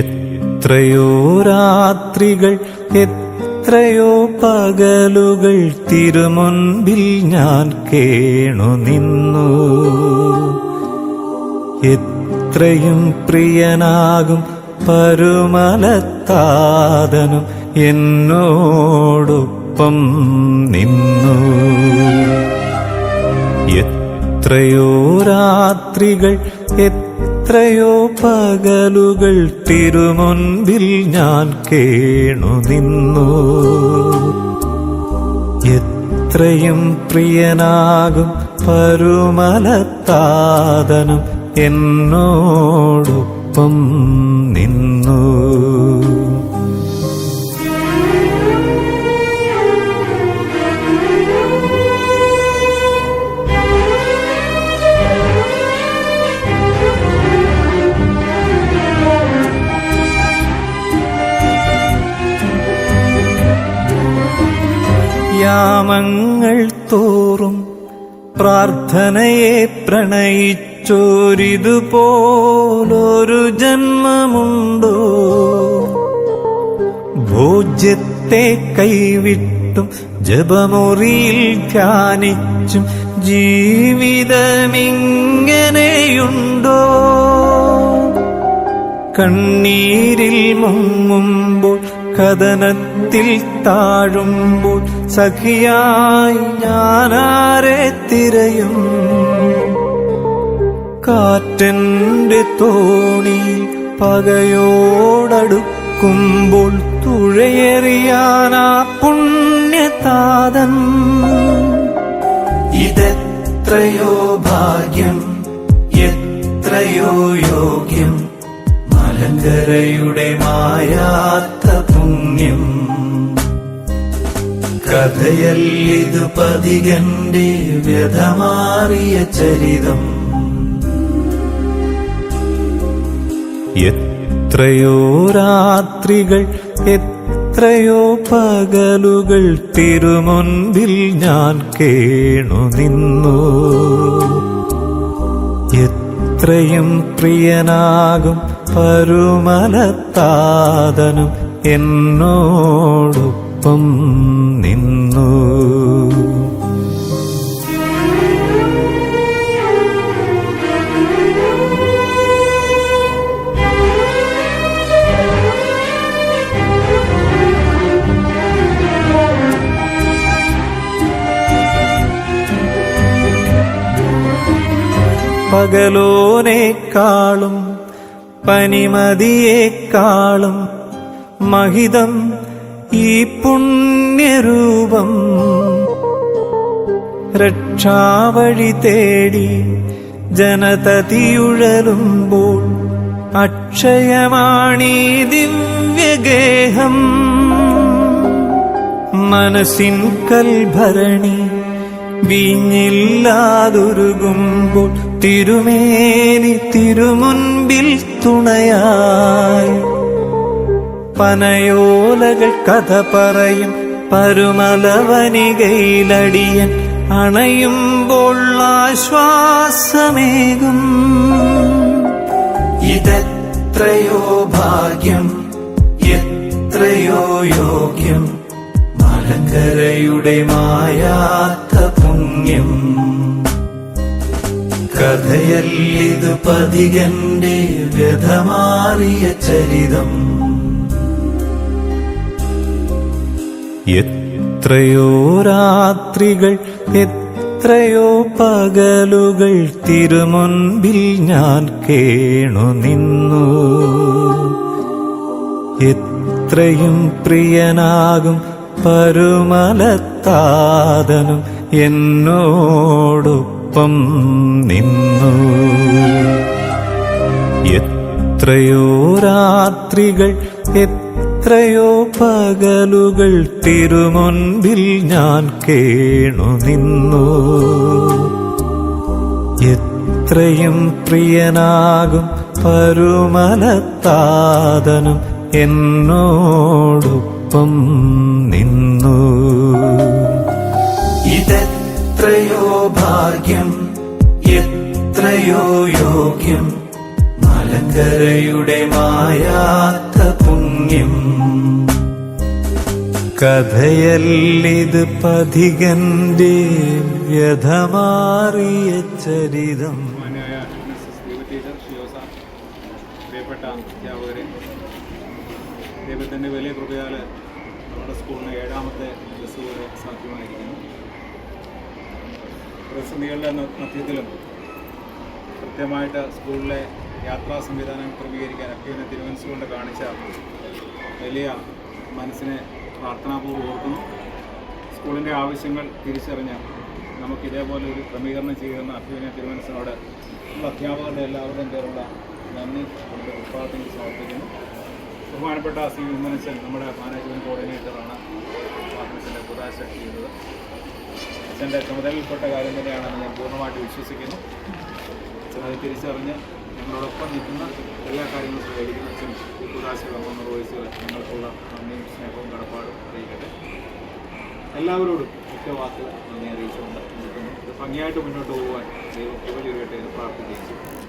എത്ര എത്രയോ രാത്രികൾ എത്രയോ പകലുകൾ തിരുമുൻപിൽ ഞാൻ കേണു നിന്നു. എത്രയും പ്രിയനാകും പരുമലത്താതനും എന്നോടൊപ്പം നിന്നു. എത്രയോ രാത്രികൾ എത്രയോ പകലുകൾ തിരുമുൻപിൽ ഞാൻ കേണു നിന്നു. എത്രയും പ്രിയനാകും പരുമലത്താതനും എന്നോടൊപ്പം നിന്നു. യാമങ്ങൾ തോറും പ്രാർത്ഥനയെ പ്രണയിച്ചോരിതുപോലൊരു ജന്മമുണ്ടോ? ഭോജ്യത്തെ കൈവിട്ടും ജപമുറിയിൽ ധ്യാനിച്ചും ജീവിതമിങ്ങനെയുണ്ടോ? കണ്ണീരിൽ മുങ്ങുമ്പോൾ കഥനത്തിൽ താഴുമ്പോൾ സഖിയായി ഞാനാരെ തിരയും. കാറ്റന്റെ തോണി പകയോടടുക്കുമ്പോൾ തുഴയെറിയാനാ പുണ്യതാതൻ. ഇതെത്രയോ ഭാഗ്യം എത്രയോ യോഗ്യം. മലങ്കരയുടെ മായാത്ത പുണ്യം. കഥയല്ലിതു പതികന്റെ വ്യഥമാറിയ ചരിതം. എത്രയോ രാത്രികൾ എത്രയോ പകലുകൾ തിരുമുൻപിൽ ഞാൻ കേണു നിന്നു. എത്രയും പ്രിയനാകും പരുമലത്താതനും എന്നോടൊപ്പം നിന്നു. പകലോനേക്കാളും പനിമതിയേക്കാളും മഹിതം ഈ പുണ്യരൂപം രക്ഷാവഴി തേടി ജനതതിയുഴലുമ്പോൾ അക്ഷയമാണീ ദിവ്യഗേഹം. മനസ്സിൻ കൽഭരണി വീഞ്ഞില്ലാതൊരുകുമ്പോൾ തിരുമേനി തിരുമുൻപിൽ തുണയായി. പനയോലകൾ കഥ പറയും. പരുമലവനികയിലടിയൻ അണയുമ്പോൾ ആശ്വാസമേകും. ഇതെത്രയോ ഭാഗ്യം എത്രയോ യോഗ്യം. മലങ്കരയുടെ മായാത്ത പുണ്യം. കഥയല്ലിത് പതികന്റെ വ്യഥമാറിയ ചരിതം. എത്രയോ രാത്രികൾ എത്രയോ പകലുകൾ തിരുമുൻപിൽ ഞാൻ കേണു നിന്നു. എത്രയും പ്രിയനാകും പരുമലത്താതനും എന്നോടൊപ്പം നിന്നു. എത്രയോ രാത്രികൾ എത്ര എത്രയോ പകലുകൾ തിരുമുൻപിൽ ഞാൻ കേണു നിന്നു. എത്രയും പ്രിയനാകും പരുമലത്താതനും എന്നോടൊപ്പം നിന്നു. ഇതെത്രയോ ഭാഗ്യം എത്രയോ യോഗ്യം മലങ്കരയുടെ മായാത്ത കഥയല്ലിത് പഥികന്റെ വ്യഥമാറിയ ചരിതം. അധ്യാപകരെ ദൈവത്തിന്റെ വലിയ കൃപയാൽ നമ്മുടെ സ്കൂളിന് ഏഴാമത്തെ ബസ് വരെ സാധ്യമായിരിക്കുന്നു. പ്രതിസന്ധികളുടെ മധ്യത്തിലും കൃത്യമായിട്ട് സ്കൂളിലെ യാത്രാ സംവിധാനം ക്രമീകരിക്കാൻ അക്യൂനെ തിരുവനന്തപുരം കാണിച്ച വലിയ മനസ്സിനെ പ്രാർത്ഥനാപൂർവം ഓർക്കുന്നു. സ്കൂളിന്റെ ആവശ്യങ്ങൾ തിരിച്ചറിഞ്ഞ് നമുക്ക് ഇതേപോലെ ഒരു ക്രമീകരണം ചെയ്യുന്ന തിരുവനന്തപുരത്തിനോട് ഉള്ള അധ്യാപകരുടെ എല്ലാവരുടെയും പേരുള്ള നന്ദി. നമ്മുടെ ഉത്പാദനത്തിൽ സമർപ്പിക്കുന്നു. ബഹുമാനപ്പെട്ട സി വിമനച്ചൻ നമ്മുടെ മാനേജ്മെന്റ് കോർഡിനേറ്ററാണ് വാഹനത്തിന്റെ പുതാശ ചെയ്യുന്നത്. അച്ഛന്റെ ചുമതലയിൽപ്പെട്ട കാര്യം തന്നെയാണെന്ന് ഞാൻ പൂർണമായിട്ട് വിശ്വസിക്കുന്നു. അത് തിരിച്ചറിഞ്ഞ് ഞങ്ങളോടൊപ്പം നിൽക്കുന്ന എല്ലാ കാര്യങ്ങളും സഹകരിക്കുന്ന അച്ഛൻ കർമ്മം നിർവഹിച്ചത് ഞങ്ങൾക്കുള്ള നന്ദിയും സ്നേഹവും കടപ്പാടും അറിയിക്കട്ടെ. എല്ലാവരോടും ഒക്കെ വാക്കുകൾ നന്ദി അറിയിച്ചുകൊണ്ട് നിൽക്കുന്നു. ഇത് ഭംഗിയായിട്ട് മുന്നോട്ട് പോകാൻ ദൈവം ഇവ ചൊരിയട്ടെ എന്ന് പ്രാർത്ഥിക്കുകയും ചെയ്യും.